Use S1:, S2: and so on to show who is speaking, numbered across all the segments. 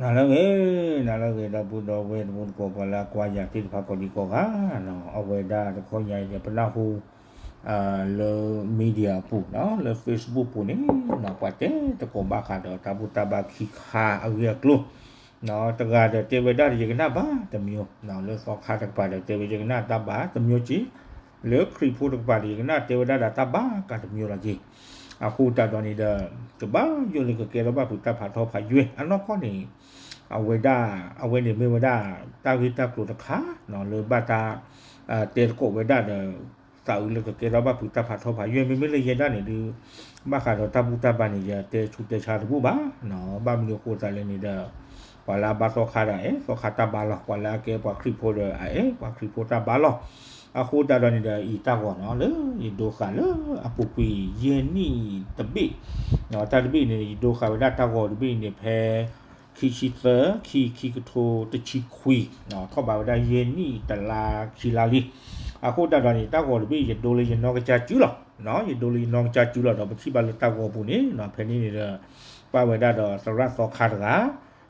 S1: နာလကေနာလကေတပုတော်ဝေတပုကိုကလာကွာရတိဖာကိုဒီကိုကနော်အဝေဒတခေါညိုင်ပနာဟုအာလေမီဒီယာပူနော်လေ Facebook ပူနေနော်ပတ်တဲ့တကောဘာခါတော့တပုတဘခိခါအဝေကလို့နော်တကားတဲ့တေဝဒရကနာဘာတမျိုးနော်လေစောခါတပါတဲ့တေဝရကနာတဘာတမျိုးကြီးလေခရီဖို့တပါရကနာတေဝဒတာတဘာကတမျိုးလာကြီး အခုတတော်နေတဲ့တဘာယုန်ကကေရဘပုတဖာထောဖာယွေအနောက်ခေါနေအဝေဒအဝေနေမေဝဒတာဝိတကလုတခါနော်လေဘတာအတေကိုဝေဒတဲ့စာဦးလကကေရဘပုတဖာထောဖာယွေမေမေလေရဒနေဒီမခါတော့တပုတပါနေရတေချူတေချာတပူပါနော်ဘာမီကိုတလည်းနေတဲ့ wala ba so khara e so khata ba lo wala ke pa kripo de e pa kripo ta ba lo a khu ta do ni da i ta ko no le i do kha le a pu pi yin ni ta bi no ta bi ni i do kha da ta ko bi ni phe khi chi tơ khi khi ko tho te chi khui no tho ba da yin ni ta la khi la li a khu ta do ni ta ko bi i do le yin no ka cha chu lo no i do le no ka cha chu lo do ba thi ba le ta ko pu ni no phe ni ni da pa we da do sa ra so kha da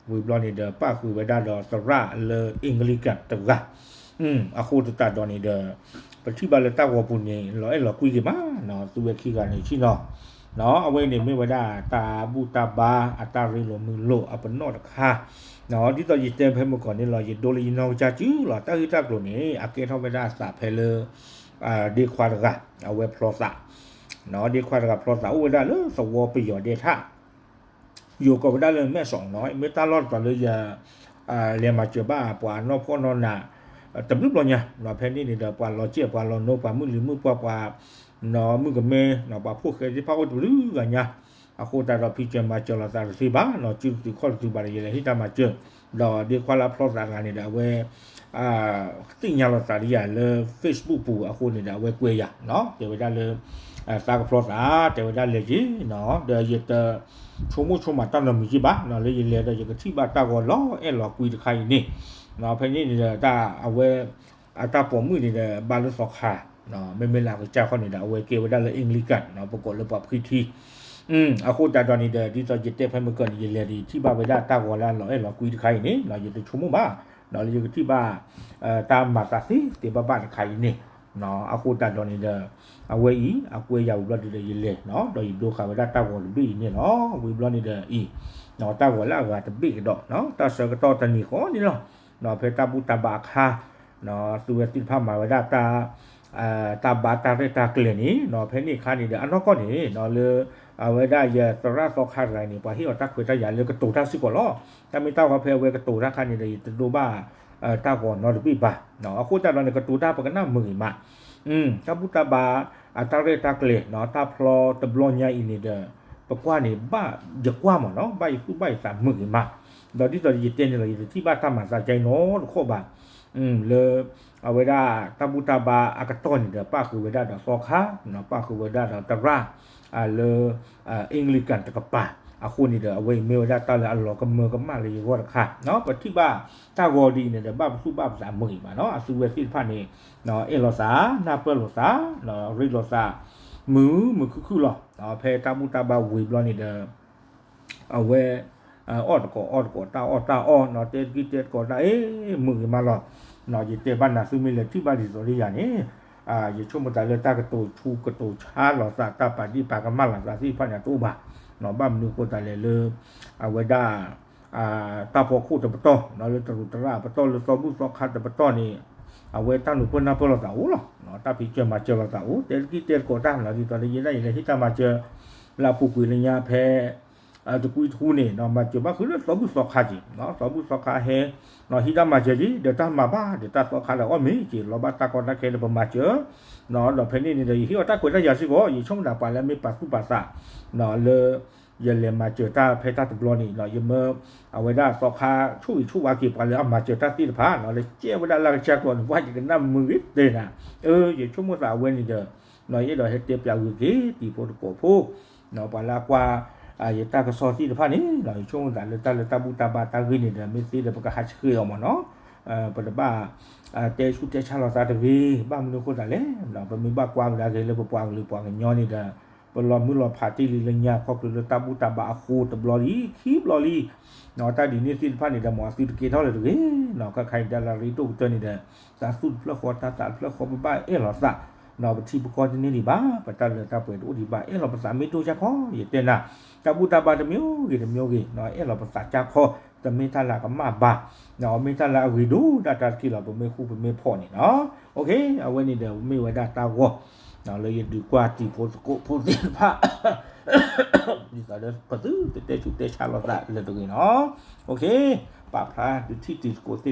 S1: ဝီဘလောနေတဲ့ပကူဝဒတော့သရလေအင်္ဂလိကတက 음, 아코 듣다돈ต더버티발레 따고 보니 러엘러 꾸이게마 너 두에 키가니ปุน아นี่바다 타 부타바เราคุยกัน다카 เนาะตัวคีกันนี่ที่ตอนเยิเต็มเพมก่อนนี่เราหยิโดลีนองจาจื้อเราตั้งที่ตั้งกลุ่นี้อาเกทอไม่ได้สาเพลอ่าดีควาดกะเอาเว็บโปรสะเนาะดีควาดกะโปรสะอุ้ยได้เลยสวอประโยชน์เดท่าอยู่กับได้เรื่องแม่สองน้อยเม่ตาลอดตอนเลยอย่าอ่าเรียนมาเจอบ้าปวานนอพ่อนอนน่ tấm lúc lo nha là phải đi để qua lo chia qua lo nô qua mưu lý mưu qua qua nó mưu cái mê nó qua phu cái gì bao cái lứ cả nha à cô ta là phi chuyện mà chờ là ta thì bá nó chưa từ khó từ bà này là hết ta mà chưa đó đi qua là pro rằng này đã về à tin nhà là ta đi à le Facebook bù à cô này đã về quê à nó để về ra le အဲစာကပလော့တာဒီဝဲဒါလေကြီးနော်ဒါရတဲ့ချုံမချုံမတန်လမကြီးပါနော်လေလေတော့ရကတိပါတာကောလောအဲ့လောကွီတခိုင်နေနော်ဖနေနေတာအဝဲအတာပေါ်မှုနေတဲ့ဘာလို့စောခါနော်မေမေလာကိုကြောက်ခနေတာအဝဲကေဝဒါလေအင်္ဂလိကန်နော်ပကောလပခိတီอืมအခုတတော်နေတဲ့ဒီတော့ရတဲ့ဖဲမကန်ရလေဒီတိပါဝဒတာကောလာလောအဲ့လောကွီတခိုင်နေနော်ရတဲ့ချုံမပါနော်လေကတိပါအဲတာမတာစီတေဘဘတခိုင်နေ နော်အခုတတော်နေတဲ့အဝဲဤအကွဲရောက်လို့တည်းရလေနော်တော့ဒီဒုခဝဒတာကောလဘီနေနော်ဝီဘလနေတဲ့အီနော်တာကောလာကတပိတော့နော်တဆကတော့တနီခေါ်နေနော်နော်ဖေတာပုတဘာခါနော်သူရတိဖမှာဝဒတာအာတဘာတာရတာကလနီနော်ဖဲနေခါနေတဲ့အနောက်ကောနေနော်လေအဝဒရသရသောခါရိုင်းနေပါဟိအတခွေတရလေကတူတာစီကောလောတမီတောက်ဖဲဝဲကတူတာခါနေတယ်တူဘာ ตาก่อนนอนปีบาเนาะคุตาเราในกระตูตาปกันหน้ามือมาอืมกับพุตาบาอัตาเรตาเกลเนาะตาพลอตะบลอนยาอินเดปะกว่านี่บ้าจะกว่ามอเนาะใบคู่ใบสามมือมาเราที่เรายิเต้นเลยที่บ้านทำมาสาใจโน้โคบาอืมเลยเอาเวลาตาบุตาบาอากาต้นเด้อป้าคือเวลาดอกซอกฮาเนาะป้าคือเวลาดอกตะร่าอ่าเลยอ่าอิงลิษกันตะกะปา အခုနေတဲ့အဝေးမေဝဒတာလအလောကမေကမလေးရောတခါနော်ပတိပါတာဂောဒီနေတဲ့ဘဘစုဘပစာမွေပါနော်အစုဝဲစစ်ဖတ်နေနော်အေလောစာနာပလောစာနော်ရိလောစာမူမခုခုလောနော်ဖဲတမှုတဘဝေဘလနေတဲ့အဝဲအော်တကောအော်တကောတာအော်တာအော်နော်တေကီတေကောတာအေးမူမလောနော်ဒီတေဘနာစုမီလေတိပါဒီဆိုလေးရနေအာယေချုံမတလေတာကတိုချူကတိုချာလောစာတာပါဒီပါကမလာစာစီဖညာတူပါ เนอะบ้ามนูโคตาเลเลอาเวดาอ่าตาพอคู่ตะปะต้อเนาะเลตรุตระปะต้อเลซอบุซอคาดตะปะต้อนี่อาไว้ตั้งหนูเพื่นน้าเพื่อนเราสาวหรอเนาตาพิจมาเจอเราสาเตลกี้เตลโกตานงเราที่ตอนนี้ยัได้เลยที่ตามาเจอลาปุกุยเลญยาแพ้ 啊，这归土呢，那么就把后头少不少卡去，那少不少卡黑，那现在嘛就是就打嘛ส，就打少卡了，我没去，老把打过那开了不嘛就，那老朋友呢เ以后打过那也是个，以มาเจอจีเดี๋。ยวตามาบ้างเนาะเลยมาเจอตาเพตาตุบลอนี่เนาะยังเมื่อเอาไว้ได้สอคาช่วยช่วยวากีปอนแล้วมาเจอตาตีผ้าเนาะเลยเจ้าเวลาเราจะก่อนว่าจะกันน้ำมือเดนะเอออย่ช่วโมงสาวเว้นเด้อเนาะยี่เราเฮ็ดเตียบยาวกีตีโพดโกพูดเนาะปลากว่า အာယတကစောတိတဖာနေလာချုံတာလတလတဘူးတပါတဂိနေတာမေစီလပကဟချခေယောမနောအပဒပါအတဲစုတဲချလာတာတဝေဘာမလို့ကိုတာလဲလာပမီဘကွာလာကေလပပွားလူပွားညောနေတာပလောမူလောဖာတိလလညာခေါကလတဘူးတပါအခုတဘလီခီဘလီနော်တာဒီနေစီဖာနေတာမောစီတကေတော့လေတကေနော်ကခိုင်တလာရီတုတ်တနေတဲ့သာစုဖလခေါ်တာတာဖလခေါ်ပပအဲလောစာ နော်ပတိပကောနေဒီပါပတလတာပွဲတို့ဒီပါအဲလောပစာမီတိုချခေါ်ရတဲ့နာတပူတာပါတမျိုးကြီးတမျိုးကြီးနော်အဲလောပစာချခေါ်တမေထလာကမဘာနော်မေထလာဝီဒူဒါတာကီလာပမေခုပမေဖော်နေနော်โอเคအဝဲနေတယ်မေဝဒတာကောနော်လေဒီကွာတီပိုကိုပိုတိဖာဒီကလည်းပတူတေချူတေချာလောတာလေတူနော်โอเคปะพระดิที่ติสโกติ